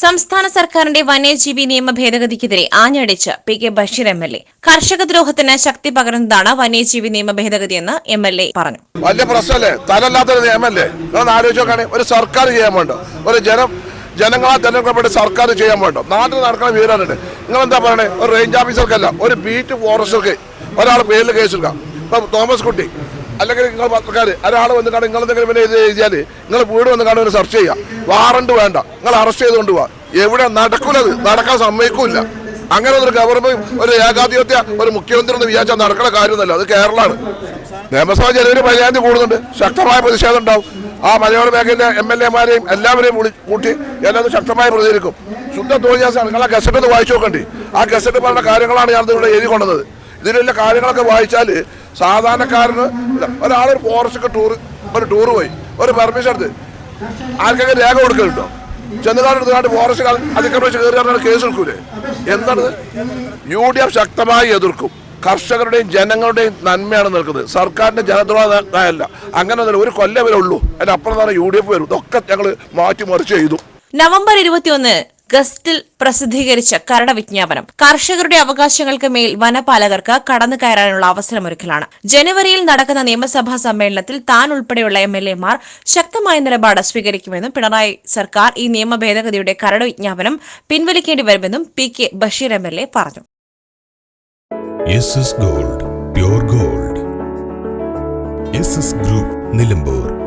സംസ്ഥാന സർക്കാരിന്റെ വന്യജീവി നിയമ ഭേദഗതിക്കെതിരെ ആഞ്ഞടിച്ച് P K Basheer M L A. കർഷക ദ്രോഹത്തിന് ശക്തി പകരുന്നതാണ് വന്യജീവി നിയമ ഭേദഗതിയെന്ന് എം എൽ എ പറഞ്ഞു. വലിയ പ്രശ്നമല്ലേ? തലല്ലാത്തൊരു നിയമല്ലേ? ഒരു സർക്കാർ ചെയ്യാൻ വേണ്ട? ഒരു ജനം ജനങ്ങളാൽ തെരഞ്ഞെടുക്കപ്പെട്ട് സർക്കാർ ചെയ്യാൻ വേണ്ടോ? നാട്ടിൽ നടക്കുന്ന വീരാനുണ്ട് നിങ്ങൾ എന്താ പറയണേ? ഒരു റേഞ്ച് ഓഫീസർക്കല്ല ഒരു ബീറ്റ് ഫോറസ്റ്റർക്ക് ഒരാൾ പേരിൽ കേസെടുക്കാം ഇപ്പം തോമസ് കുട്ടി അല്ലെങ്കിൽ നിങ്ങൾ പത്രക്കാർ ഒരാൾ വന്ന് കാണാൻ നിങ്ങൾ എന്തെങ്കിലും പിന്നെ ഇത് എഴുതിയാൽ നിങ്ങൾ വീട് വന്ന് ഒരു സെർച്ച് ചെയ്യാം. വാറണ്ട് വേണ്ട. നിങ്ങൾ അറസ്റ്റ് ചെയ്തുകൊണ്ട് പോവാ. എവിടെ നടക്കൂലത്? നടക്കാൻ സമ്മതിക്കൂല അങ്ങനെ ഒരു ഗവർണർ ഒരു ഏകാധിപത്യ ഒരു മുഖ്യമന്ത്രി എന്ന് വിചാരിച്ചാൽ നടക്കുന്ന കാര്യമൊന്നുമല്ല. അത് കേരളമാണ്. നിയമസഭ ജനുവരി പതിനായിരം തീയതി കൂടുന്നുണ്ട്. ശക്തമായ പ്രതിഷേധം ഉണ്ടാവും. ആ മലയോര മേഖലയിലെ എം എൽ എമാരെയും എല്ലാവരെയും കൂട്ടി എല്ലാവരും ശക്തമായി പ്രതികരിക്കും. ശുദ്ധ തോന്നിയാസാണ് നിങ്ങൾ ആ ഗസറ്റ് ഒന്ന് വായിച്ചു നോക്കണ്ടേ. ആ ഗസറ്റ് പറഞ്ഞ കാര്യങ്ങളാണ് ഞാൻ ഇവിടെ എഴുതി കൊണ്ടത്. ഇതിലുള്ള കാര്യങ്ങളൊക്കെ വായിച്ചാൽ സാധാരണക്കാരന് ഒരാളൊരു ഒരു ഫോറസ്റ്റ് ടൂർ ഒരു ടൂർ പോയി ഒരു പെർമിഷൻ എടുത്ത്. ആർക്കൊക്കെ രേഖ കൊടുക്കലുണ്ടോ? ചെന്നുകാട് എടുത്തുകൊണ്ട് ഫോറസ്റ്റ് അതിക്രമിച്ച് കയറി കേസ് എടുക്കൂലേ? എന്താണ്? യു ഡി എഫ് ശക്തമായി എതിർക്കും. കർഷകരുടെയും ജനങ്ങളുടെയും നന്മയാണ് നിൽക്കുന്നത്. സർക്കാരിന്റെ ജനദ്രോഹമല്ല അങ്ങനെ ഒരു കൊല്ലം വരെ ഉള്ളൂ. അതിന്റെ അപ്പുറം യു ഡി എഫ് വരും. ഇതൊക്കെ ഞങ്ങൾ മാറ്റിമറിച്ച് ചെയ്തു. നവംബർ ഇരുപത്തിയൊന്ന് ഗസ്റ്റിൽ പ്രസിദ്ധീകരിച്ച കരട് വിജ്ഞാപനം കർഷകരുടെ അവകാശങ്ങൾക്ക് മേൽ വനപാലകർക്ക് കടന്നു കയറാനുള്ള അവസരമൊരുക്കലാണ്. ജനുവരിയിൽ നടക്കുന്ന നിയമസഭാ സമ്മേളനത്തിൽ താൻ ഉൾപ്പെടെയുള്ള എം എൽ എമാർ ശക്തമായ നിലപാട് സ്വീകരിക്കുമെന്നും പിണറായി സർക്കാർ ഈ നിയമ ഭേദഗതിയുടെ കരട് വിജ്ഞാപനം പിൻവലിക്കേണ്ടി വരുമെന്നും P K Basheer M L A പറഞ്ഞു. Gold gold. ഗ്രൂപ്പ് നിലമ്പൂർ.